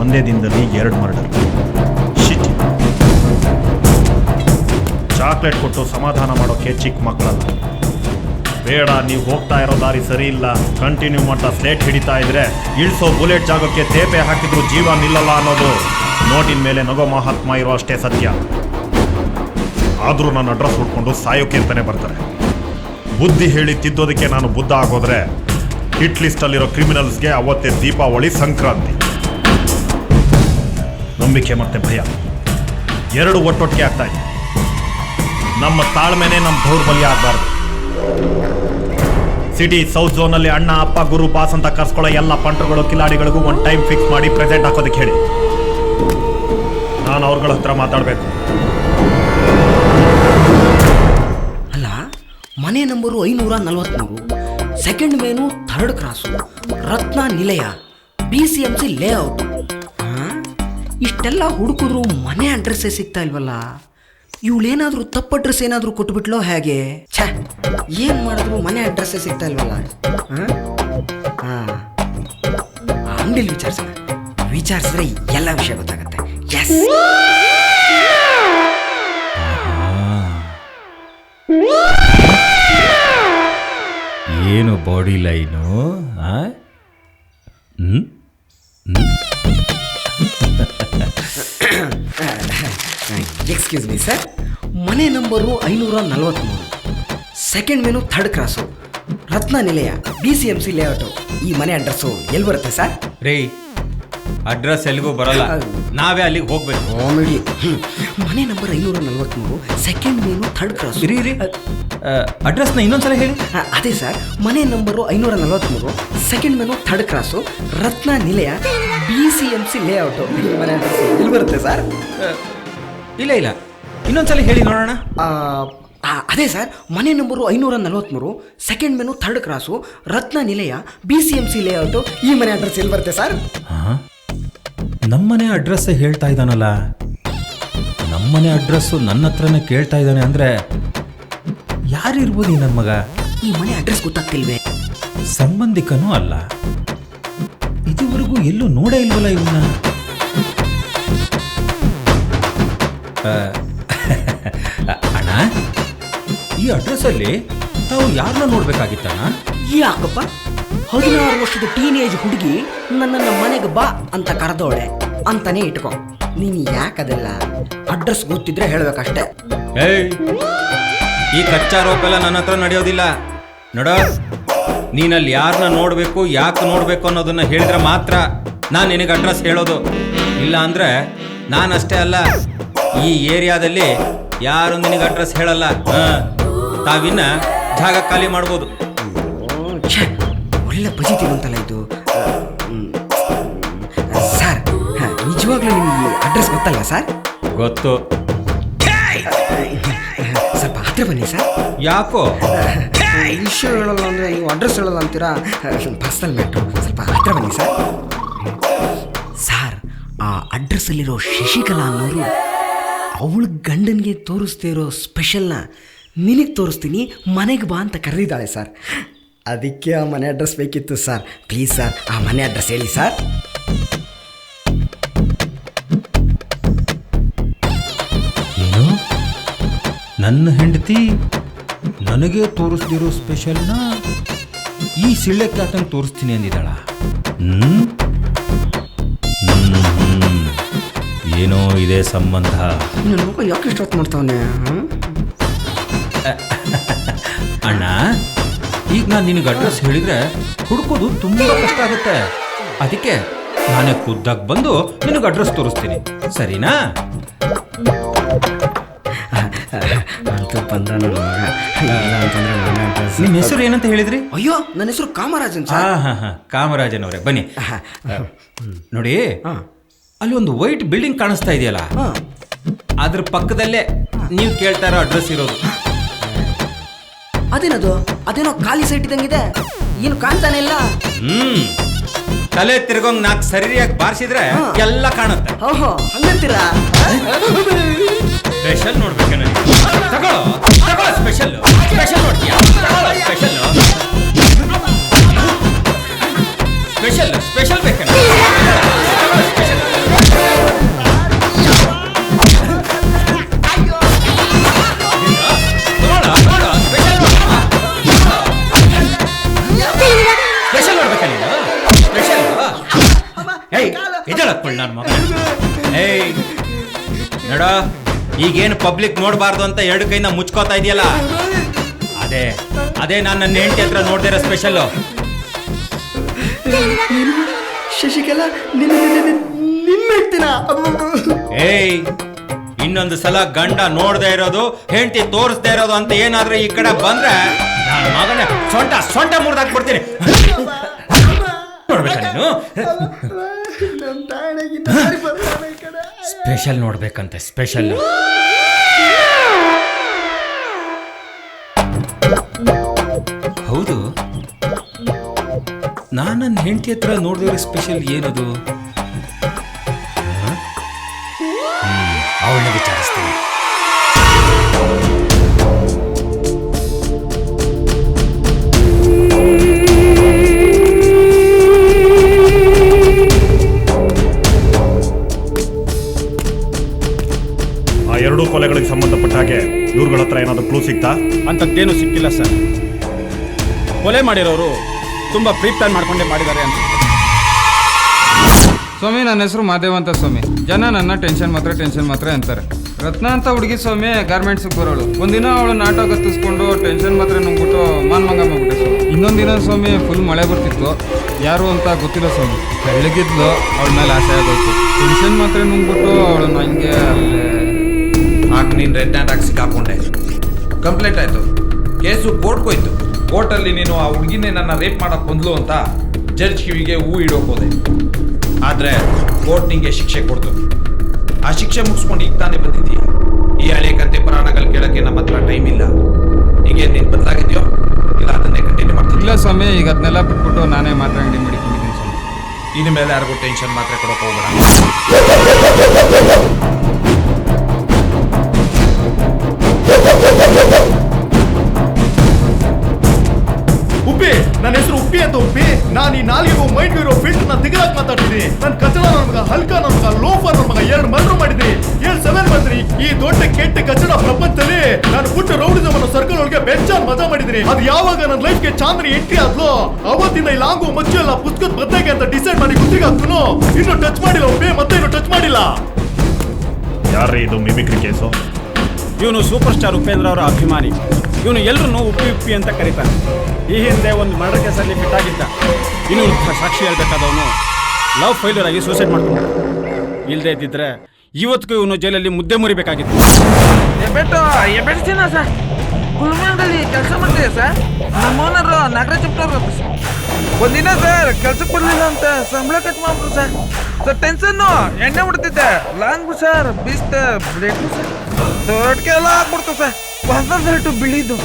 ಒಂದೇ ದಿನದಲ್ಲಿ ಎರಡು ಮರ್ಡರ್. ಶಿಟ್ ಚಾಕ್ಲೇಟ್ ಕೊಟ್ಟು ಸಮಾಧಾನ ಮಾಡೋಕೆ ಚಿಕ್ಕ ಮಕ್ಕಳಲ್ಲ. ಬೇಡ, ನೀವು ಹೋಗ್ತಾ ಇರೋ ದಾರಿ ಸರಿ ಇಲ್ಲ. ಕಂಟಿನ್ಯೂ ಮಾಡ್ತಾ ಸ್ಲೇಟ್ ಹಿಡಿತಾ ಇದ್ರೆ ಇಳಿಸೋ ಬುಲೆಟ್ ಜಾಗಕ್ಕೆ ತೇಪೆ ಹಾಕಿದ್ರು ಜೀವ ನಿಲ್ಲಲ್ಲ ಅನ್ನೋದು ನೋಟಿನ ಮೇಲೆ ನಗೋ ಮಹಾತ್ಮ ಇರೋ ಅಷ್ಟೇ ಸತ್ಯ. ಆದರೂ ನನ್ನ ಅಡ್ರೆಸ್ ಹುಡ್ಕೊಂಡು ಸಾಯೋಕೆ ಅಂತಲೇ ಬರ್ತಾರೆ. ಬುದ್ಧಿ ಹೇಳಿ ತಿದ್ದೋದಕ್ಕೆ ನಾನು ಬುದ್ಧ ಆಗೋದ್ರೆ ಹಿಟ್ ಲಿಸ್ಟಲ್ಲಿರೋ ಕ್ರಿಮಿನಲ್ಸ್ಗೆ ಅವತ್ತೇ ದೀಪಾವಳಿ ಸಂಕ್ರಾಂತಿ. ನಂಬಿಕೆ ಮತ್ತೆ ಭಯ. ಎರಡು ಒಟ್ಟೊಟ್ಟಿಗೆ ಆಗ್ತಾ ಇದೆ. ನಮ್ಮ ತಾಳ್ಮೆನೆ ನಮ್ಮ ದೌರ್ಬಲ್ಯ ಆಗಬಾರ್ದು. ಸಿಟಿ ಸೌತ್ ಝೋನಲ್ಲಿ ಅಣ್ಣ, ಅಪ್ಪ, ಗುರು, ಬಾಸ್ ಅಂತ ಕರ್ಸ್ಕೊಳ್ಳೋ ಎಲ್ಲ ಪಂಟ್ರುಗಳು, ಕಿಲಾಡಿಗಳಿಗೂ ಒಂದು ಟೈಮ್ ಫಿಕ್ಸ್ ಮಾಡಿ ಪ್ರೆಸೆಂಟ್ ಹಾಕೋದಕ್ಕೆ ಹೇಳಿ. ನಾನು ಅವ್ರಗಳ ಹತ್ರ ಮಾತಾಡಬೇಕು. ಅಲ್ಲ, ಮನೆ ನಂಬರು ಐನೂರ ನಲವತ್ತ್ಮೂರು second main third cross Ratna Nilaya B C M C layout ಇಷ್ಟೆಲ್ಲ ಹುಡುಕಿದ್ರು ಮನೆ ಅಡ್ರೆಸ್ಸೇ ಸಿಗ್ತಾ ಇಲ್ವಲ್ಲ? ಇವಳೇನಾದ್ರೂ ತಪ್ಪು ಅಡ್ರೆಸ್ ಏನಾದರೂ ಕೊಟ್ಬಿಟ್ಲೋ ಹೇಗೆ? ಛೇ, ಏನು ಮಾಡಿದ್ರು ಮನೆ ಅಡ್ರೆಸ್ಸೇ ಸಿಗ್ತಾ ಇಲ್ವಲ್ಲ? ಹಾಂ? ಅಂಗಡಿಲಿ ವಿಚಾರಿಸೋಣ. ವಿಚಾರಿಸಿದ್ರೆ ಎಲ್ಲ ವಿಷಯ ಗೊತ್ತಾಗುತ್ತೆ. ಏನು ಬಾಡಿ ಲೈನು ಆ? ಎಕ್ಸ್ಕ್ಯೂಸ್ ಮೀ ಸರ್ ಮನೆ ನಂಬರು ಐನೂರ ನಲವತ್ತ್ಮೂರು second main third cross Ratna Nilaya B C M C layout ಈ ಮನೆ ಅಡ್ರೆಸ್ಸು ಎಲ್ಲಿ ಬರುತ್ತೆ ಸರ್ ರೀ ಅಡ್ರೆಸ್ ಎಲ್ಲಿಗೂ ಬರಲ್ಲ. ನಾವೇ ಅಲ್ಲಿಗೆ ಹೋಗ್ಬೇಕು. ಕಾಮಿಡಿ ಮನೆ ನಂಬರ್ ಐನೂರ ನಲವತ್ತ್ಮೂರು ಸೆಕೆಂಡ್ ಮೆನು ಥರ್ಡ್ ಕ್ರಾಸ್ ರೀ ರೀ ಅಡ್ರೆಸ್ನ ಇನ್ನೊಂದ್ಸಲ ಹೇಳಿ. ಆ, ಅದೇ ಸರ್ ಮನೆ ನಂಬರು ಐನೂರ ನಲವತ್ತ್ಮೂರು second main third cross Ratna Nilaya B C M C layout ಈ ಮನೆ ಎಲ್ಲಿ ಬರುತ್ತೆ ಸರ್. ಇಲ್ಲ ಇಲ್ಲ. ಇನ್ನೊಂದ್ಸಲ ಹೇಳಿ ನೋಡೋಣ. ಆ, ಆ, ಅದೇ ಸರ್. ಮನೆ ನಂಬರು ಐನೂರ ನಲವತ್ತ್ಮೂರು second main third cross Ratna Nilaya B C M C layout ಈ ಮನೆ ಅಡ್ರೆಸ್ ಎಲ್ಲಿ ಬರುತ್ತೆ ಸರ್? ಹಾ? ನಮ್ಮನೆ ಅಡ್ರೆಸ್ ಹೇಳ್ತಾ ಇದ್ದಾನಲ್ಲ. ನಮ್ಮನೆ ಅಡ್ರೆಸ್ಸು ನನ್ನ ಹತ್ರನೇ ಕೇಳ್ತಾ ಇದ್ದಾನೆ ಅಂದರೆ ಯಾರಿರ್ಬೋದು ಈ ನನ್ನ ಮಗ? ಈ ಮನೆ ಅಡ್ರೆಸ್ ಗೊತ್ತಾಗ್ತಿಲ್ವೇ? ಸಂಬಂಧಿಕನೂ ಅಲ್ಲ. ಇದುವರೆಗೂ ಎಲ್ಲೂ ನೋಡೇ ಇಲ್ವಲ್ಲ ಇವನ್ನ ಅಣ್ಣ ಈ ಅಡ್ರೆಸ್ಸಲ್ಲಿ ತಾವು ಯಾರನ್ನ ನೋಡ್ಬೇಕಾಗಿತ್ತಣ್ಣ? ಯಾಕಪ್ಪ? ಹದಿನಾರು ವರ್ಷದ ಟೀನೇಜ್ ಹುಡುಗಿ ನನ್ನನ್ನು ಮನೆಗೆ ಬಾ ಅಂತ ಕರೆದೋಳೆ ಅಂತಾನೆ ಇಟ್ಕೊ. ನೀನು ಯಾಕದೆಲ್ಲ ಅಡ್ರೆಸ್ ಗೊತ್ತಿದ್ರೆ ಹೇಳ್ಬೇಕಷ್ಟೇ. ಏಯ್ ಈ ಕಚ್ಚಾ ರೋಪ್ ನನ್ನ ಹತ್ರ ನಡೆಯೋದಿಲ್ಲ. ನೋಡೋ. ನೀನಲ್ಲಿ ಯಾರನ್ನ ನೋಡಬೇಕು ಯಾಕೆ ನೋಡಬೇಕು ಅನ್ನೋದನ್ನ ಹೇಳಿದ್ರೆ ಮಾತ್ರ ನಾನು ನಿನಗೆ ಅಡ್ರೆಸ್ ಹೇಳೋದು. ಇಲ್ಲ ಅಂದ್ರೆ ನಾನಷ್ಟೇ ಅಲ್ಲ ಈ ಏರಿಯಾದಲ್ಲಿ ಯಾರು ನಿನಗೆ ಅಡ್ರೆಸ್ ಹೇಳಲ್ಲ. ಹಾಂ ತಾವಿನ್ನ ಜಾಗ ಖಾಲಿ ಮಾಡ್ಬೋದು. ಒಳ್ಳೆ ಬಜಿ ಬಂತಲ್ಲ ಇದು. ಸರ್ ಹ, ನಿಜವಾಗ್ಲೂ ನಿಮಗೆ ಅಡ್ರೆಸ್ ಗೊತ್ತಲ್ಲ ಸರ್? ಗೊತ್ತು. ಸ್ವಲ್ಪ ಹತ್ರ ಬನ್ನಿ ಸರ್. ಯಾಕೋ? ವಿಷಯ ಹೇಳಲ್ಲ ಅಂದರೆ ನೀವು ಅಡ್ರೆಸ್ ಹೇಳಲ್ಲ ಅಂತೀರಾ? ಪರ್ಸ್ನಲ್ ಮ್ಯಾಟ್ರು ಸ್ವಲ್ಪ ಹತ್ರ ಬನ್ನಿ ಸರ್ ಸರ್ ಆ ಅಡ್ರೆಸ್ಸಲ್ಲಿರೋ ಶಶಿಕಲಾ ಅನ್ನೋರು ಅವಳ ಗಂಡನಿಗೆ ತೋರಿಸ್ತೇ ಇರೋ ಸ್ಪೆಷಲ್ನ ನಿನಗೆ ತೋರಿಸ್ತೀನಿ, ಮನೆಗೆ ಬಾ ಅಂತ ಕರೆದಿದ್ದಾಳೆ ಸರ್ ಅದಕ್ಕೆ ಆ ಮನೆ ಅಡ್ರೆಸ್ ಬೇಕಿತ್ತು ಸರ್ ಪ್ಲೀಸ್ ಸರ್ ಆ ಮನೆ ಅಡ್ರೆಸ್ ಹೇಳಿ ಸರ್ ನನ್ನ ಹೆಂಡತಿ ನನಗೆ ತೋರಿಸ್ದಿರೋ ಸ್ಪೆಷಲ್ನ ಈ ಸಿಳ್ಳೆಕ್ಕೆ ಆತನ ತೋರಿಸ್ತೀನಿ ಅಂದಿದ್ದಾಳ. ಏನೋ ಇದೆ ಸಂಬಂಧ. ನನ್ನ ಮಗ ಯಾಕೆ ಇಷ್ಟೊತ್ತು ಮಾಡ್ತಾವನೆ ಅಣ್ಣ ಈಗ ನಾನು ನಿನಗೆ ಅಡ್ರೆಸ್ ಹೇಳಿದ್ರೆ ಹುಡುಕೋದು ತುಂಬಾ ಕಷ್ಟ ಆಗುತ್ತೆ. ಅದಕ್ಕೆ ನಾನೇ ಖುದ್ದಾಗಿ ಬಂದು ನಿನಗೆ ಅಡ್ರೆಸ್ ತೋರಿಸ್ತೀನಿ. ಸರಿನಾ? ನನ್ನ ಮಗ. ಇಲ್ಲ ಅಂತಂದ್ರೆ ನಿಮ್ಮ ಹೆಸರು ಏನಂತ ಹೇಳಿದ್ರಿ? ಅಯ್ಯೋ ನನ್ನ ಹೆಸರು ಕಾಮರಾಜನ್ ಹಾ ಸರ್. ಹಾ ಹಾ ಕಾಮರಾಜನ್ ಅವರೇ ಬನ್ನಿ. ನೋಡಿ ಹಾ. ಅಲ್ಲಿ ಒಂದು ವೈಟ್ ಬಿಲ್ಡಿಂಗ್ ಕಾಣಿಸ್ತಾ ಇದೆಯಲ್ಲ? ಹಾಂ. ಅದ್ರ ಪಕ್ಕದಲ್ಲೇ ನೀವು ಕೇಳ್ತಾ ಇರೋ ಅಡ್ರೆಸ್ ಇರೋದು. ಅದೇನದು? ಅದೇನೋ ಖಾಲಿ ಸೈಟ್ ಇದ್ದಂಗಿದೆ ಏನು ಕಾಣ್ತಾನೆ ಇಲ್ಲ? ಹ್ಮ್. ತಲೆ ತಿರ್ಗೋಂಗ್ ನಾಲ್ಕು ಸರಿಯಾಗಿ ಬಾರಿಸಿದ್ರೆ ಎಲ್ಲ ಕಾಣುತ್ತೆ. ಓಹೋ ಹಂಗಂತೀರಾ? Special North que no Special ¡Special North ya! ¡Taco la Special North! ¡Special North! Special por la ¡Nada! ಈಗೇನು ಪಬ್ಲಿಕ್ ನೋಡಬಾರ್ದು ಅಂತ ಎರಡು ಕೈನ ಮುಚ್ಕೋತಾ ಇದೆಯಲ್ಲ? ಅದೇ ಅದೇ ನಾನು ನನ್ನ ಹೆಂಡತಿ ಹತ್ರ ನೋಡ್ದಿರೋ ಸ್ಪೆಷಲ್ಲು ಶಶಿಕಲಾ ನಿನ್ನ ನಿನ್ನ ಹೇಳ್ತೀನ ಏಯ್ ಇನ್ನೊಂದು ಸಲ ಗಂಡ ನೋಡ್ದೆ ಇರೋದು ಹೆಂಡತಿ ತೋರಿಸ್ದೇ ಇರೋದು ಅಂತ ಏನಾದ್ರೂ ಈ ಕಡೆ ಬಂದ್ರೆ ನಾನು ಮಗನ ಸೊಂಟ ಸೊಂಟ ಮುರಿದಾಕ್ಬಿಡ್ತೀನಿ. ನೋಡ್ಬೇಕಾ ನೀನು? ಸ್ಪೆಷಲ್ ನೋಡ್ಬೇಕಂತೆ ಸ್ಪೆಷಲ್. ಹೌದು. ನಾನು ನನ್ನ ಹೆಂಡತಿ ಹತ್ರ ನೋಡಿದ್ರೆ ಸ್ಪೆಷಲ್ ಏನದು? ಅವಳನ್ನ ವಿಚಾರಿಸ್ತೀನಿ. ಸಿಗ್ತಾ? ಅಂತದ್ದೇನು ಸಿಕ್ಕಿಲ್ಲ ಸರ್. ಕೊಲೆ ಮಾಡಿರೋರು ತುಂಬ ಪ್ರೀ ಪ್ಲಾನ್ ಮಾಡ್ಕೊಂಡೇ ಮಾಡಿದ್ದಾರೆ ಅಂತ. ಸ್ವಾಮಿ ನನ್ನ ಹೆಸರು ಮಾದೇವ್ ಅಂತ ಸ್ವಾಮಿ. ಜನ ನನ್ನ ಟೆನ್ಷನ್ ಮಾತ್ರ ಟೆನ್ಷನ್ ಮಾತ್ರ ಅಂತಾರೆ. ರತ್ನ ಅಂತ ಹುಡುಗಿ ಸ್ವಾಮಿ ಗಾರ್ಮೆಂಟ್ಸ್ಗೆ ಬರೋಳು. ಒಂದಿನ ಅವಳು ನಾಟಕ ಗತ್ತಿಸ್ಕೊಂಡು ಟೆನ್ಷನ್ ಮಾತ್ರ ನುಂಗ್ಬಿಟ್ಟು ಮಾನ್ಮಂಗ ಮಾಡ್ಬಿಟ್ಟೆ ಸ್ವಾಮಿ. ಇನ್ನೊಂದಿನ ಸ್ವಾಮಿ ಫುಲ್ ಮಳೆ ಬರ್ತಿತ್ತು. ಯಾರು ಅಂತ ಗೊತ್ತಿಲ್ಲ ಸ್ವಾಮಿ. ಬೆಳಗಿದ್ಲು ಅವಳ ಮೇಲೆ ಆಸೆ ಆಗೋಯ್ತು. ಟೆನ್ಷನ್ ಮಾತ್ರ ನುಂಗ್ಬಿಟ್ಟು ಅವಳು ನನಗೆ ಅಲ್ಲೇ ಆಗ ನೀನು ರೆಡ್ ಹ್ಯಾಂಡ್ ಹಾಕಿ ಸಿಕ್ಕಾಕೊಂಡೆ ಕಂಪ್ಲೇಂಟ್ ಆಯಿತು. ಕೇಸು ಕೋರ್ಟ್ಗೆ ಹೋಯ್ತು. ಕೋರ್ಟಲ್ಲಿ ನೀನು ಆ ಹುಡುಗಿನೇ ನನ್ನ ರೇಪ್ ಮಾಡಕ್ ಬಂದ್ಲು ಅಂತ ಜಡ್ಜ್ ಕಿವಿಗೆ ಹೂ ಇಡೋಕೋದೆ ಹೋದೆ ಆದರೆ ಕೋರ್ಟ್ ನಿಂಗೆ ಶಿಕ್ಷೆ ಕೊಡ್ತು. ಆ ಶಿಕ್ಷೆ ಮುಗಿಸ್ಕೊಂಡು ಈಗ ತಾನೇ ಬಂದಿದ್ದೀಯ? ಈ ಹಳೆ ಕತೆ ಪುರಾಣಗಳು ಕೇಳಕ್ಕೆ ನಮ್ಮ ಹತ್ರ ಟೈಮ್ ಇಲ್ಲ. ಹೀಗೆ ನೀನು ಬದಲಾಗಿದ್ಯೋ? ಇಲ್ಲ ಅದನ್ನೇ ಕಂಟಿನ್ಯೂ ಇಲ್ಲ ಮಾಡ್ತಿಲ್ಲ ಸ್ವಾಮಿ ಈಗ ಅದನ್ನೆಲ್ಲ ಬಿಟ್ಬಿಟ್ಟು ನಾನೇ ಮಾತ್ರ ಅಂಗಡಿ ಮಾಡಿಕೊಂಡಿದ್ದೀನಿ ಸ್ವಾಮಿ. ಇನ್ನು ಮೇಲೆ ಯಾರಿಗೂ ಟೆನ್ಷನ್ ಮಾತ್ರ ಕೊಡೋಕೆ ಹೋಗ್ಬೇಡ. ಉಪ್ಪಿ, ನನ್ನ ಹೆಸರು ಉಪ್ಪಿ ಅಂತ ಉಪ್ಪಿ. ನಾನು ಈ ನಾಲಿಗೂ ಮೈಂಡ್ ಇರೋ ಫಿಲ್ಟರ್ನ ತೆಗೆದಾಕ್ ಮಾತಾಡ್ತೀನಿ ನನ್ನ ಕಚಡ ನನ್ನ ಮಗ, ಹಲ್ಕ ನನ್ನ ಮಗ ಲೋಫರ್ ನನ್ನ ಮಗ ಎರಡು ಮರ್ಡರ್ ಮಾಡಿದ್ರಿ. ಏಳು ಸೆವೆನ್ ಬಂದ್ರಿ. ಈ ದೊಡ್ಡ ಕೆಟ್ಟ ಕಚಡ ಪ್ರಪಂಚದಲ್ಲಿ ನಾನು ಪುಟ್ಟ ರೌಡಿಸಮ್ ಅನ್ನೋ ಸರ್ಕಲ್ ಒಳಗೆ ಬೆಚ್ಚಾನ್ ಮಜಾ ಮಾಡಿದ್ರಿ ಅದು ಯಾವಾಗ ನನ್ನ ಲೈಫ್ಗೆ ಚಾಂದ್ರಿ ಎಂಟ್ರಿ ಆದ್ಲು, ಅವತ್ತಿಂದ ಈ ಲಾಂಗು ಮಚ್ಚು ಎಲ್ಲ ಪುಸ್ತಕದ ಬದ್ದಾಗೆ ಅಂತ ಡಿಸೈಡ್ ಮಾಡಿ ಗುತ್ತಿಗೆ ಹಾಕ್ತು ಇನ್ನು ಟಚ್ ಮಾಡಿಲ್ಲ ಉಪ್ಪಿ, ಮತ್ತೆ ಇನ್ನು ಟಚ್ ಮಾಡಿಲ್ಲ. ಯಾರ್ರೀ ಇದು ಮಿಮಿಕ್ರಿ ಕೇಸು ಇವನು ಸೂಪರ್ ಸ್ಟಾರ್ ಉಪೇಂದ್ರ ಅವರ ಅಭಿಮಾನಿ. ಇವನು ಎಲ್ಲರೂ ಉಪ್ಪಿ ಉಪ್ಪಿ ಅಂತ ಕರೀತಾನೆ. ಈ ಹಿಂದೆ ಒಂದು ಮರ್ಡರ್ ಕೇಸಲ್ಲಿ ಬಿಟ್ಟಾಗಿದ್ದ ಇನ್ನು ಸಾಕ್ಷಿ ಹೇಳ್ಬೇಕಾದವನು ಲವ್ ಫೈಲರ್ ಆಗಿ ಸೂಸೈಡ್ ಮಾಡ್ಕೊಂಡ ಇಲ್ಲದೆ ಇದ್ದಿದ್ರೆ ಇವತ್ತಿಗೂ ಇವನು ಜೈಲಲ್ಲಿ ಮುದ್ದೆ ಮುರಿಬೇಕಾಗಿತ್ತು. ಕೆಲಸ ಮಾಡ್ತೀವಿ ಸರ್? ನಾಗರಾಜ್ ಒಂದಿನ ಸರ್, ಕೆಲ್ಸಕ್ಕೆ ಕೊಡಲಿಲ್ಲ ಅಂತ ಸಂಬಳ ಕಟ್ ಮಾಡ್ಬಿಟ್ರು ಸರ್. ಸರ್ ಟೆನ್ಷನ್ನು ಎಣ್ಣೆ ಬಿಡ್ತಿದ್ದೆ ಲಾಂಗ್ ಸರ್ ಬೀಸ್ತ ಬ್ಲೇಡ್ ಸರ್. ದೊಡ್ಡಕ್ಕೆ ಎಲ್ಲ ಆಗ್ಬಿಡ್ತು ಸರ್. ಹೊಸ ಶರ್ಟು ಬಿಳಿದು.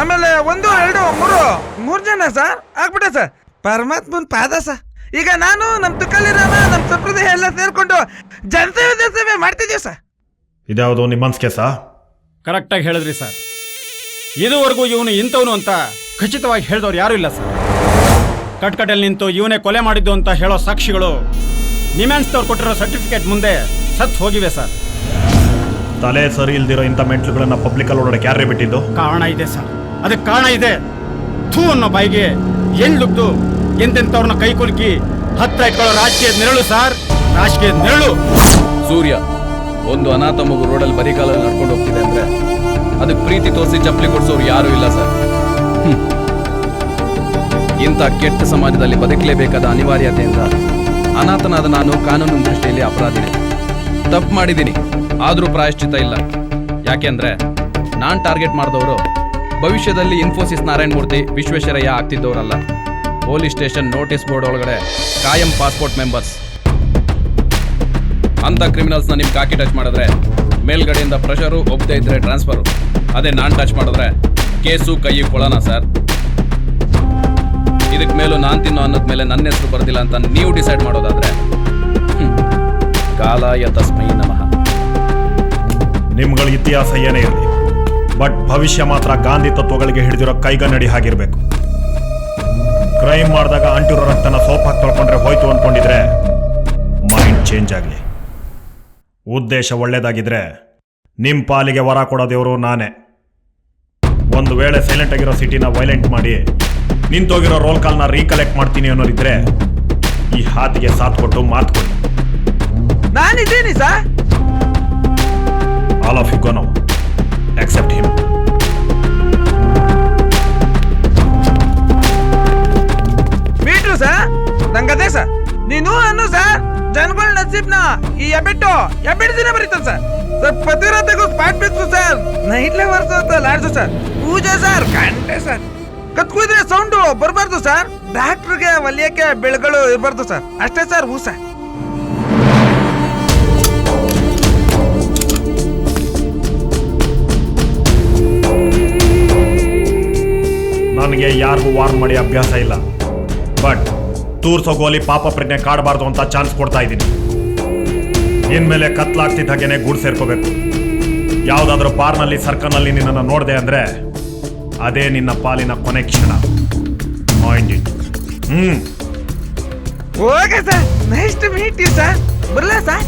ಆಮೇಲೆ ಒಂದು ಎರಡು ಮೂರು ಮೂರು ಜನ ಸರ್. ಆಗ್ಬಿಟ್ಟೆ ಸರ್. ಪರಮಾತ್ಮನ್ ಪಾದ ಸರ್. ಈಗ ನಾನು ನಮ್ಮ ತುಕ್ಕಲಿರಾಮ ನಮ್ಮ ಸಂಪ್ರದಾಯ ಎಲ್ಲ ಸೇರ್ಕೊಂಡು ಜನಸೇವೆ ಜನಸೇವೆ ಮಾಡ್ತಿದ್ದೀವಿ ಸರ್. ಇದ್ಯಾವುದು ನಿಮ್ಮನ್ಸ್ ಕೇಸಾ ಕರೆಕ್ಟಾಗಿ ಹೇಳಿದ್ರಿ ಸರ್. ಇದುವರೆಗೂ ಇವನು ಇಂಥವನು ಅಂತ ಖಚಿತವಾಗಿ ಹೇಳಿದವ್ರು ಯಾರೂ ಇಲ್ಲ ಸರ್. ಕಟ್ಕಟಲ್ಲಿ ನಿಂತು ಇವನೇ ಕೊಲೆ ಮಾಡಿದ್ದು ಅಂತ ಹೇಳೋ ಸಾಕ್ಷಿಗಳು ನಿಮ್ಯಾನ್ಸ್ದವ್ರು ಕೊಟ್ಟಿರೋ ಸರ್ಟಿಫಿಕೇಟ್ ಮುಂದೆ ಸತ್ತು ಹೋಗಿವೆ ಸರ್. ತಲೆ ಸರಿ ಇಲ್ದಿರೋ ಇಂಥ ಮೆಂಟ್ಲುಗಳನ್ನ ಪಬ್ಲಿಕಲ್ಲಿ ಓಡಾಡಕ್ಕೆ ಯಾರೇ ಬಿಟ್ಟಿದ್ದು? ಕಾರಣ ಇದೆ ಸರ್. ಅದಕ್ಕೆ ಕಾರಣ ಇದೆ. ಥೂ ಅನ್ನೋ ಬಾಯಿಗೆ ಎಳ್ಳುಗ್ದು ಎಂತೆಂಥವ್ರನ್ನ ಕೈ ಕುಲುಕಿ ಹತ್ರ ಇಟ್ಕೊಳ್ಳೋ ರಾಜಕೀಯದ ನೆರಳು ಸರ್. ರಾಜಕೀಯ ನೆರಳು. ಸೂರ್ಯ ಒಂದು ಅನಾಥ ಮಗು ರೋಡಲ್ಲಿ ಬರಿಗಾಲಲ್ಲಿ ನಡ್ಕೊಂಡು ಹೋಗ್ತಿದೆ ಅಂದ್ರೆ ಅದಕ್ಕೆ ಪ್ರೀತಿ ತೋರಿಸಿ ಚಪ್ಪಲಿ ಕೊಡ್ಸೋರು ಯಾರೂ ಇಲ್ಲ ಸರ್. ಹ್ಮ್. ಇಂಥ ಕೆಟ್ಟ ಸಮಾಜದಲ್ಲಿ ಬದುಕಲೇಬೇಕಾದ ಅನಿವಾರ್ಯತೆಯಿಂದ ಅನಾಥನಾದ ನಾನು ಕಾನೂನಿನ ದೃಷ್ಟಿಯಲ್ಲಿ ಅಪರಾಧಿನಿ. ತಪ್ಪು ಮಾಡಿದ್ದೀನಿ. ಆದರೂ ಪ್ರಾಯಶ್ಚಿತ ಇಲ್ಲ. ಯಾಕೆಂದರೆ ನಾನು ಟಾರ್ಗೆಟ್ ಮಾಡಿದವರು ಭವಿಷ್ಯದಲ್ಲಿ ಇನ್ಫೋಸಿಸ್ ನಾರಾಯಣ ಮೂರ್ತಿ, ವಿಶ್ವೇಶ್ವರಯ್ಯ ಆಗ್ತಿದ್ದವರಲ್ಲ. ಪೊಲೀಸ್ ಸ್ಟೇಷನ್ ನೋಟಿಸ್ ಬೋರ್ಡ್ ಒಳಗಡೆ ಕಾಯಂ ಪಾಸ್ಪೋರ್ಟ್ ಮೆಂಬರ್ಸ್. ಅಂಥ ಕ್ರಿಮಿನಲ್ಸ್ನ ನಿಮ್ಗೆ ಕಾಕಿ ಟಚ್ ಮಾಡಿದ್ರೆ ಮೇಲ್ಗಡೆಯಿಂದ ಪ್ರೆಷರು ಒಪ್ಪದೆ ಇದ್ರೆ ಟ್ರಾನ್ಸ್ಫರು ಅದೇ ನಾನು ಟಚ್ ಮಾಡಿದ್ರೆ ಕೇಸು ಕೈ ಕೊಳೋಣ ಸರ್ ಇದಕ್ಕೆ ಮೇಲೂ ನಾನು ತಿನ್ನೋ ಅನ್ನೋದ್ ಮೇಲೆ ನನ್ನ ಹೆಸರು ಬರ್ದಿಲ್ಲ ಅಂತ ನೀವು ಡಿಸೈಡ್ ಮಾಡೋದಾದ್ರೆ. ಕಾಲಾಯ ತಸ್ಮೈ ನಮಃ. ನಿಮ್ಗಳ ಇತಿಹಾಸ ಏನೇ ಇರಲಿ ಬಟ್ ಭವಿಷ್ಯ ಮಾತ್ರ ಗಾಂಧಿ ತತ್ವಗಳಿಗೆ ಹಿಡಿದಿರೋ ಕೈಗನ್ನಡಿ ಆಗಿರ್ಬೇಕು ಕ್ರೈಮ್ ಮಾಡಿದಾಗ ಅಂಟಿರೋ ರಕ್ತನ ಸೋಪ್ ತೊಳ್ಕೊಂಡ್ರೆ ಹೋಯ್ತು ಅನ್ಕೊಂಡಿದ್ರೆ ಮೈಂಡ್ ಚೇಂಜ್ ಆಗಲಿ. ಉದ್ದೇಶ ಒಳ್ಳೇದಾಗಿದ್ರೆ ನಿಮ್ಮ ಪಾಲಿಗೆ ವರ ಕೊಡೋದೇವರು ನಾನೇ. ಒಂದು ವೇಳೆ ಸೈಲೆಂಟ್ ಆಗಿರೋ ಸಿಟಿನ ವೈಲೆಂಟ್ ಮಾಡಿ ನಿಂತೋಗಿರೋ ರೋಲ್ ಕಾಲ್ನ ರೀಕಲೆಕ್ಟ್ ಮಾಡ್ತೀನಿ ಅನ್ನೋರಿದ್ರೆ ಈ ಹಾತಿಗೆ ಸಾಥ್ ಕೊಟ್ಟು ಮಾತು ಕೊಡಿ ನಾನಿದ್ದೀನಿ sir all of you go now except him ಬೀಟ್ರು ಸರ್ ನಂಗದೇ ಸರ್ ನೀನು ಅನ್ನು ಸರ್ ಜನಗಳ ನಸೀಬ್ನ ಈ ಎಬಿಟ್ಟು ಎಬ್ಬೆಟ್ಟು ದಿನ ಬರೀತಾನೆ ಸರ್ ಸರ್ ಪತಿರತೆಗೂ ಸ್ಪಾಟ್ ಬೇಕು ಸರ್ ನೈಟ್ಲೆ ಬರ್ಸೋದು ಲಾಡ್ಸು ಸರ್ ಪೂಜೆ ಸರ್ ಗಂಟೆ ಸರ್ ಕತ್ಕುದ್ರೆ ಸೌಂಡು ಬರಬಾರ್ದು ಸರ್ ಡಾಕ್ಟ್ರಿಗೆ ಒಲಿಯಕ್ಕೆ ಬೆಳಗಳು ಇರಬಾರ್ದು ಸರ್ ಅಷ್ಟೇ ಸರ್ ಹೂ ಸರ್ ನನಗೆ ಯಾರಿಗೂ ವಾರ್ನ್ ಮಾಡಿ ಅಭ್ಯಾಸ ಇಲ್ಲ. ಬಟ್ ತೂರ್ಸೋ ಗೋಲಿ ಪಾಪ ಪ್ರಜ್ಞೆ ಕಾಡಬಾರ್ದು ಅಂತ ಚಾನ್ಸ್ ಕೊಡ್ತಾ ಇದ್ದೀನಿ. ಇನ್ಮೇಲೆ ಕತ್ಲಾಗ್ತಿದ್ದ ಹಾಗೇನೆ ಗೂಡು ಸೇರ್ಕೋಬೇಕು. ಯಾವುದಾದ್ರೂ ಬಾರ್ನಲ್ಲಿ, ಸರ್ಕಲ್ನಲ್ಲಿ ನಿನ್ನನ್ನು ನೋಡಿದೆ ಅಂದರೆ ಅದೇ ನಿನ್ನ ಪಾಲಿನ ಕೊನೆ ಕ್ಷಣ. ಮೈಂಡ್ ಇಟ್ ಹ್ಞೂ okay sir nice to meet you sir ಬರಲಾ ಸರ್?